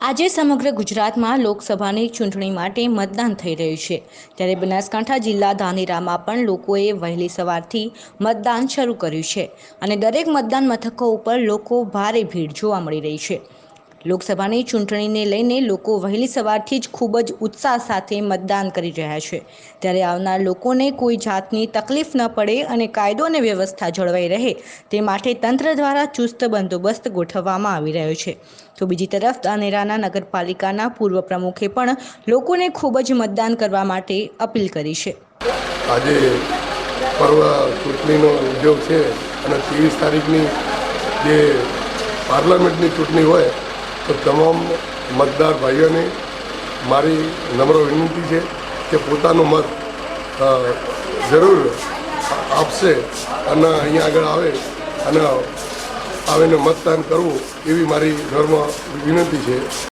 આજે સમગ્ર ગુજરાતમાં લોકસભાની ચૂંટણી માટે મતદાન થઈ રહ્યું છે. ત્યારે બનાસકાંઠા જિલ્લા ધાનેરામાં પણ લોકોએ વહેલી સવારથી મતદાન શરૂ કર્યું છે અને દરેક મતદાન મથકો ઉપર લોકો ભારે ભીડ જોવા મળી રહી છે. લોકસભાની ચૂંટણીને લઈને લોકો વહેલી સવારથી જ ખૂબ જ ઉત્સાહ સાથે મતદાન કરી રહ્યા છે. ત્યારે આવનાર લોકોને કોઈ જાતની તકલીફ ન પડે અને કાયદો અને વ્યવસ્થા જળવાઈ રહે તે માટે તંત્ર દ્વારા ચુસ્ત બંદોબસ્ત ગોઠવવામાં આવી રહ્યો છે. તો બીજી તરફ ધાનેરાના નગરપાલિકાના પૂર્વ પ્રમુખે પણ લોકોને ખૂબ જ મતદાન કરવા માટે અપીલ કરી છે. આજે પર્વ ચૂંટણીનો ઉદ્યોગ છે અને ત્રેવીસ તારીખની જે પાર્લામેન્ટની ચૂંટણી હોય તો તમામ મતદાર ભાઈઓને મારી નમ્ર વિનંતી છે કે પોતાનો મત જરૂર આપશે અને અહીંયા આગળ આવે અને આવીને મતદાન કરવું એવી મારી નમ્ર વિનંતી છે.